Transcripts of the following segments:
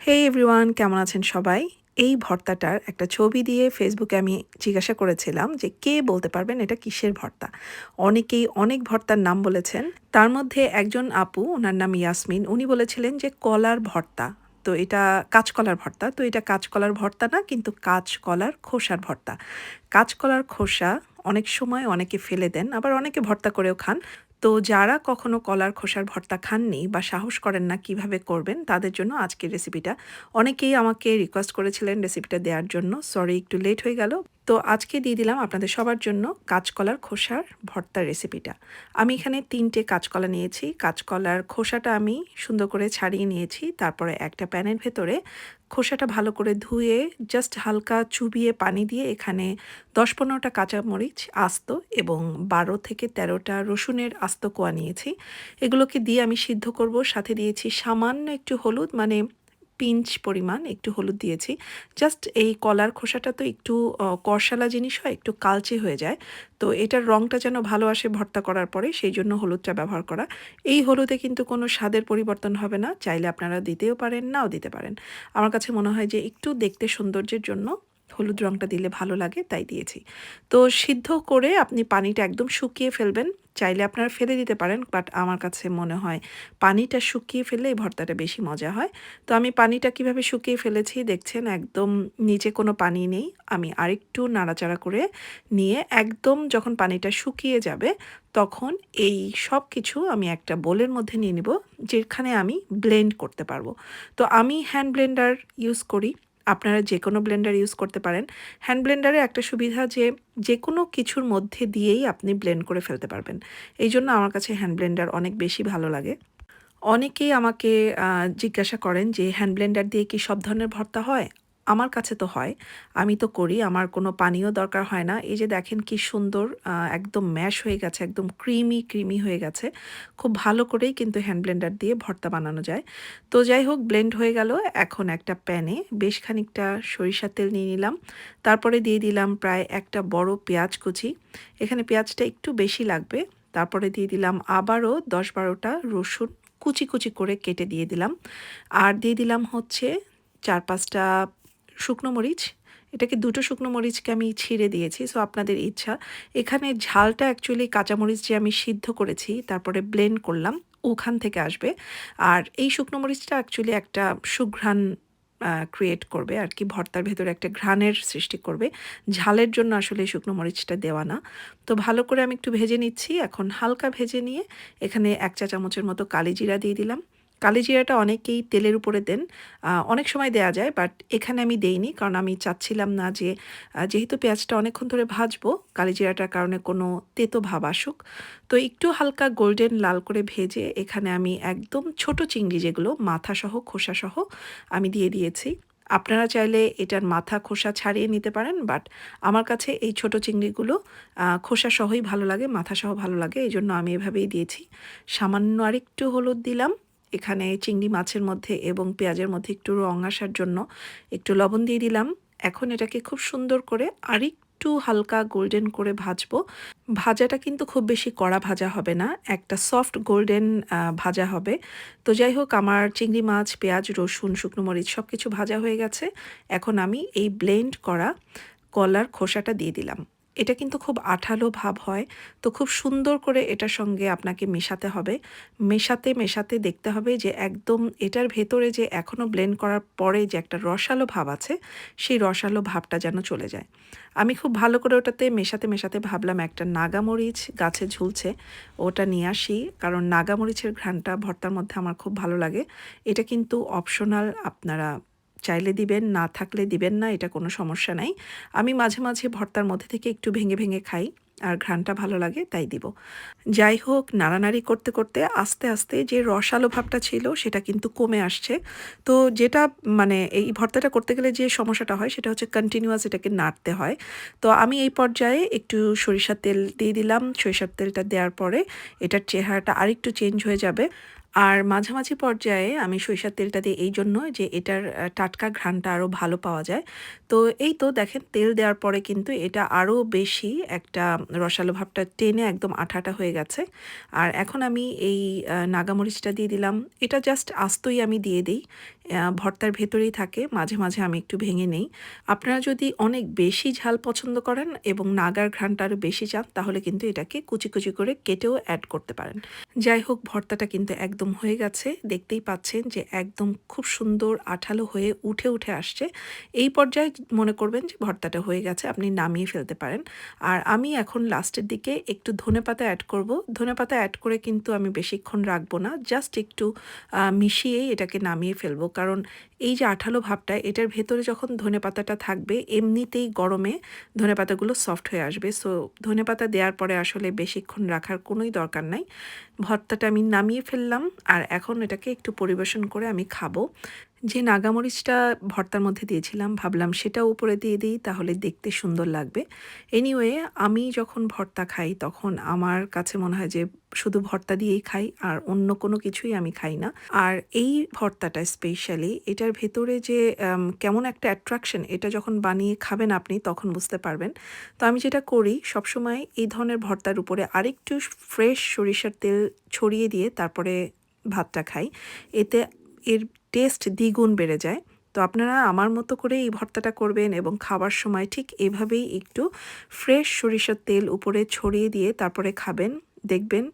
হে everyone কেমন আছেন সবাই? এই ভর্তাটার একটা ছবি দিয়ে ফেসবুকে আমি জিজ্ঞাসা করেছিলাম যে কে বলতে পারবেন এটা কিসের ভর্তা? অনেকেই অনেক ভর্তার নাম বলেছেন। তার মধ্যে একজন আপু, ওনার নাম ইয়াসমিন, উনি বলেছিলেন যে কলার ভর্তা। তো এটা কাঁচকলার ভর্তা। তো এটা কাঁচকলার ভর্তা না, কিন্তু কাঁচকলার খোসার ভর্তা। কাঁচকলার খোসা অনেক সময় অনেকে ফেলে দেন, আবার অনেকে ভর্তা করেও খান। তো যারা কখনো কলার খোসার ভর্তা খাননি বা সাহস করেন না কীভাবে করবেন, তাদের জন্য আজকের রেসিপিটা অনেকেই আমাকে রিকোয়েস্ট করেছিলেন রেসিপিটা দেওয়ার জন্য। সরি একটু লেট হয়ে গেল। তো আজকে দিয়ে দিলাম আপনাদের সবার জন্য কাঁচকলার খোসার ভর্তার রেসিপিটা আমি এখানে তিনটে কাঁচকলা নিয়েছি। কাঁচকলার খোসাটা আমি সুন্দর করে ছাড়িয়ে নিয়েছি। তারপরে একটা প্যানের ভেতরে খোসাটা ভালো করে ধুয়ে জাস্ট হালকা চুবিয়ে পানি দিয়ে এখানে দশ পনেরোটা কাঁচামরিচ, আস্ত এবং বারো থেকে তেরোটা রসুনের আস্ত কোয়া নিয়েছি। এগুলোকে দিয়ে আমি সিদ্ধ করব, সাথে দিয়েছি সামান্য একটু হলুদ মানে পিঞ্চ পরিমাণ একটু হলুদ দিয়েছি। জাস্ট এই কলার খোসাটা তো একটু কষালা জিনিস হয়, একটু কালচে হয়ে যায়। তো এটার রঙটা যেন ভালো আসে ভর্তা করার পরে, সেই জন্য হলুদটা ব্যবহার করা। এই হলুদে কিন্তু কোনো স্বাদের পরিবর্তন হবে না, চাইলে আপনারা দিতেও পারেন, নাও দিতে পারেন। আমার কাছে মনে হয় যে একটু দেখতে সৌন্দর্যের জন্য হলুদ রঙটা দিলে ভালো লাগে, তাই দিয়েছি। তো সিদ্ধ করে আপনি পানিটা একদম শুকিয়ে ফেলবেন। চাইলে আপনারা ফেলে দিতে পারেন বাট আমার কাছে মনে হয় পানিটা শুকিয়ে ফেললে এই ভর্তাটা বেশি মজা হয়। তো আমি পানিটা কীভাবে শুকিয়ে ফেলেছি দেখছেন, একদম নিচে কোনো পানি নেই। আমি আরেকটু নাড়াচাড়া করে নিয়ে একদম যখন পানিটা শুকিয়ে যাবে, তখন এই সব কিছু আমি একটা বোলের মধ্যে নিয়ে নিব, যেখানে আমি ব্লেন্ড করতে পারব। তো আমি হ্যান্ড ব্লেন্ডার ইউজ করি। আপনারা যে কোনো ব্লেন্ডার ইউজ করতে পারেন। হ্যান্ড ব্লেন্ডারে একটা সুবিধা যে যে কোনো কিছুর মধ্যে দিয়েই আপনি ব্লেন্ড করে ফেলতে পারবেন। এই জন্য আমার কাছে হ্যান্ড ব্লেন্ডার অনেক বেশি ভালো লাগে। অনেকেই আমাকে জিজ্ঞাসা করেন যে হ্যান্ড ব্লেন্ডার দিয়ে কি সব ধরনের ভর্তা হয়? আমার কাছে তো হয়, আমি তো করি, আমার কোনো পানীয় দরকার হয় না। এই যে দেখেন কি সুন্দর একদম ম্যাশ হয়ে গেছে, একদম ক্রিমি ক্রিমি হয়ে গেছে। খুব ভালো করেই কিন্তু হ্যান্ড ব্লেন্ডার দিয়ে ভর্তা বানানো যায়। তো যাই হোক ব্লেন্ড হয়ে গেল, এখন একটা প্যানে বেশ খানিকটা সরিষার তেল নিয়ে নিলাম। তারপরে দিয়ে দিলাম প্রায় একটা বড় পেঁয়াজ কুচি। এখানে পেঁয়াজটা একটু বেশি লাগবে। তারপরে দিয়ে দিলাম আবারও দশ বারোটা রসুন কুচি কুচি করে কেটে দিয়ে দিলাম। আর দিয়ে দিলাম হচ্ছে চার পাঁচটা শুকনো মরিচ, এটাকে দুটো শুকনো মরিচকে আমি ছিঁড়ে দিয়েছি সো আপনাদের ইচ্ছা। এখানে ঝালটা অ্যাকচুয়ালি কাঁচামরিচ যে আমি সিদ্ধ করেছি, তারপরে ব্লেন্ড করলাম, ওখান থেকে আসবে। আর এই শুকনো মরিচটা অ্যাকচুয়ালি একটা সুঘ্রাণ ক্রিয়েট করবে, আর কি ভর্তার ভেতরে একটা ঘ্রাণের সৃষ্টি করবে। ঝালের জন্য আসলে এই শুকনো মরিচটা দেওয়া না। তো ভালো করে আমি একটু ভেজে নিচ্ছি, এখন হালকা ভেজে নিয়ে এখানে এক চা চামচের মতো কালি জিরা দিয়ে দিলাম। কালি জিরাটা অনেকেই তেলের উপরে দেন। অনেক সময় দেয়া যায় বাট এখানে আমি দেইনি, কারণ আমি চাচ্ছিলাম না যে যেহেতু পেঁয়াজটা অনেকক্ষণ ধরে ভাজবো কালি জিরাটার কারণে কোনো তেতো ভাব আসুক। তো একটু হালকা গোল্ডেন লাল করে ভেজে এখানে আমি একদম ছোট চিংড়ি যেগুলো, মাথাসহ, খোসাসহ আমি দিয়ে দিয়েছি। আপনারা চাইলে এটার মাথা খোসা ছাড়িয়ে নিতে পারেন বাট আমার কাছে এই ছোট চিংড়িগুলো খোসা সহই ভালো লাগে মাথা সহ ভালো লাগে এই জন্য আমি এভাবেই দিয়েছি। সামান্য আরেকটু হলুদ দিলাম। এখানে চিংড়ি মাছের মধ্যে এবং পেঁয়াজের মধ্যে একটু রং আসার জন্য একটু লবণ দিয়ে দিলাম। এখন এটাকে খুব সুন্দর করে আরেকটু হালকা গোল্ডেন করে ভাজবো। ভাজাটা কিন্তু খুব বেশি কড়া ভাজা হবে না, একটা সফট গোল্ডেন ভাজা হবে। তো যাই হোক, আমার চিংড়ি মাছ, পেঁয়াজ, রসুন, শুকনো মরিচ সব কিছু ভাজা হয়ে গেছে। এখন আমি এই ব্লেন্ড করা কলার খোসাটা দিয়ে দিলাম। এটা কিন্তু খুব আঠালো ভাব হয়। তো খুব সুন্দর করে এটার সঙ্গে আপনাকে মেশাতে হবে। মেশাতে মেশাতে দেখতে হবে যে একদম এটার ভেতরে যে এখনও ব্লেন্ড করার পরে যে একটা রসালো ভাব আছে, সেই রসালো ভাবটা যেন চলে যায়। আমি খুব ভালো করে ওটাতে মেশাতে মেশাতে ভাবলাম একটা নাগামরিচ গাছে ঝুলছে, ওটা নিয়ে আসি। কারণ নাগামরিচের ঘ্রাণটা ভর্তার মধ্যে আমার খুব ভালো লাগে। এটা কিন্তু অপশনাল আপনারা চাইলে দিবেন, না থাকলে দিবেন না, এটা কোনো সমস্যা নাই। আমি মাঝে মাঝে ভর্তার মধ্যে থেকে একটু ভেঙে ভেঙে খাই, আর ঘ্রাণটা ভালো লাগে তাই দিব। যাই হোক, নাড়ানাড়ি করতে করতে আস্তে আস্তে যে রসালো ভাবটা ছিল, সেটা কিন্তু কমে আসছে। তো যেটা মানে এই ভর্তাটা করতে গেলে যে সমস্যাটা হয়, সেটা হচ্ছে কন্টিনিউয়াস এটাকে নাড়তে হয়। তো আমি এই পর্যায়ে একটু সরিষার তেল দিয়ে দিলাম। সরিষার তেলটা দেওয়ার পরে এটার চেহারাটা আরেকটু চেঞ্জ হয়ে যাবে। আর মাঝামাঝি পর্যায়ে আমি সরিষার তেলটা দিই এই জন্য যে এটার টাটকা ঘ্রাণটা আরও ভালো পাওয়া যায়। তো এই তো দেখেন তেল দেওয়ার পরে কিন্তু এটা আরও বেশি একটা রসালো ভাবটা টেনে একদম আঠাটা হয়ে গেছে। আর এখন আমি এই নাগামরিচটা দিয়ে দিলাম। এটা জাস্ট আস্তই আমি দিয়ে দিই। ভর্তার ভেতরেই থাকে, মাঝে মাঝে আমি একটু ভেঙে নেই। আপনারা যদি অনেক বেশি ঝাল পছন্দ করেন এবং নাগার ঘ্রাণটা আরও বেশি চান, তাহলে কিন্তু এটাকে কুচি কুচি করে কেটেও অ্যাড করতে পারেন। যাই হোক, ভর্তাটা কিন্তু একদম হয়ে গেছে। দেখতেই পাচ্ছেন যে একদম খুব সুন্দর আঠালো হয়ে উঠে উঠে আসছে। এই পর্যায়ে মনে করবেন যে ভর্তাটা হয়ে গেছে, আপনি নামিয়ে ফেলতে পারেন। আর আমি এখন লাস্টের দিকে একটু ধনেপাতা অ্যাড করব। ধনেপাতা অ্যাড করে কিন্তু আমি বেশিক্ষণ রাখব না, জাস্ট একটু মিশিয়েই এটাকে নামিয়ে ফেলব। কারণ এই যে আঠালো ভাবটা, এটার ভেতরে যখন ধনে পাতাটা থাকবে, এমনিতেই গরমে ধনে পাতাগুলো সফট হয়ে আসবে। সো ধনে পাতা দেওয়ার পরে আসলে বেশিক্ষণ রাখার কোনোই দরকার নাই। ভর্তাটা আমি নামিয়ে ফেললাম আর এখন এটাকে একটু পরিবেশন করে আমি খাব। যে নাগামরিচটা ভর্তার মধ্যে দিয়েছিলাম, ভাবলাম সেটা উপরে দিয়ে দিই, তাহলে দেখতে সুন্দর লাগবে। এনিওয়ে আমি যখন ভর্তা খাই, তখন আমার কাছে মনে হয় যে শুধু ভর্তা দিয়েই খাই, আর অন্য কোনো কিছুই আমি খাই না। আর এই ভর্তাটা স্পেশালি এটার ভেতরে যে কেমন একটা অ্যাট্রাকশন এটা যখন বানিয়ে খাবেন আপনি, তখন বুঝতে পারবেন। তো আমি যেটা করি, সবসময় এই ধরনের ভর্তার উপরে আরেকটু ফ্রেশ সরিষার তেল ছড়িয়ে দিয়ে তারপরে ভাতটা খাই। এতে এর টেস্ট দ্বিগুণ বেড়ে যায়। তো আপনারা আমার মতো করে এই ভর্তাটা করবেন এবং খাবার সময় ঠিক এভাবেই একটু ফ্রেশ সরিষার তেল উপরে ছড়িয়ে দিয়ে তারপরে খাবেন। দেখবেন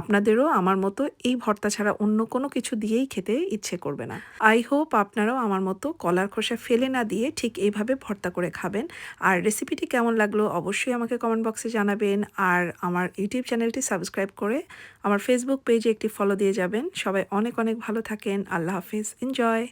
আপনাদেরও আমার মতো এই ভর্তা ছাড়া অন্য কোনো কিছু দিয়েই খেতে ইচ্ছে করবে না। আই হোপ আপনারাও আমার মতো কলার খোসা ফেলে না দিয়ে ঠিক এইভাবে ভর্তা করে খাবেন। আর রেসিপিটি কেমন লাগল অবশ্যই আমাকে কমেন্ট বক্সে জানাবেন। আর আমার ইউটিউব চ্যানেলটি সাবস্ক্রাইব করে আমার ফেসবুক পেজে একটি ফলো দিয়ে যাবেন। সবাই অনেক অনেক ভালো থাকেন। আল্লাহ হাফিজ। এনজয়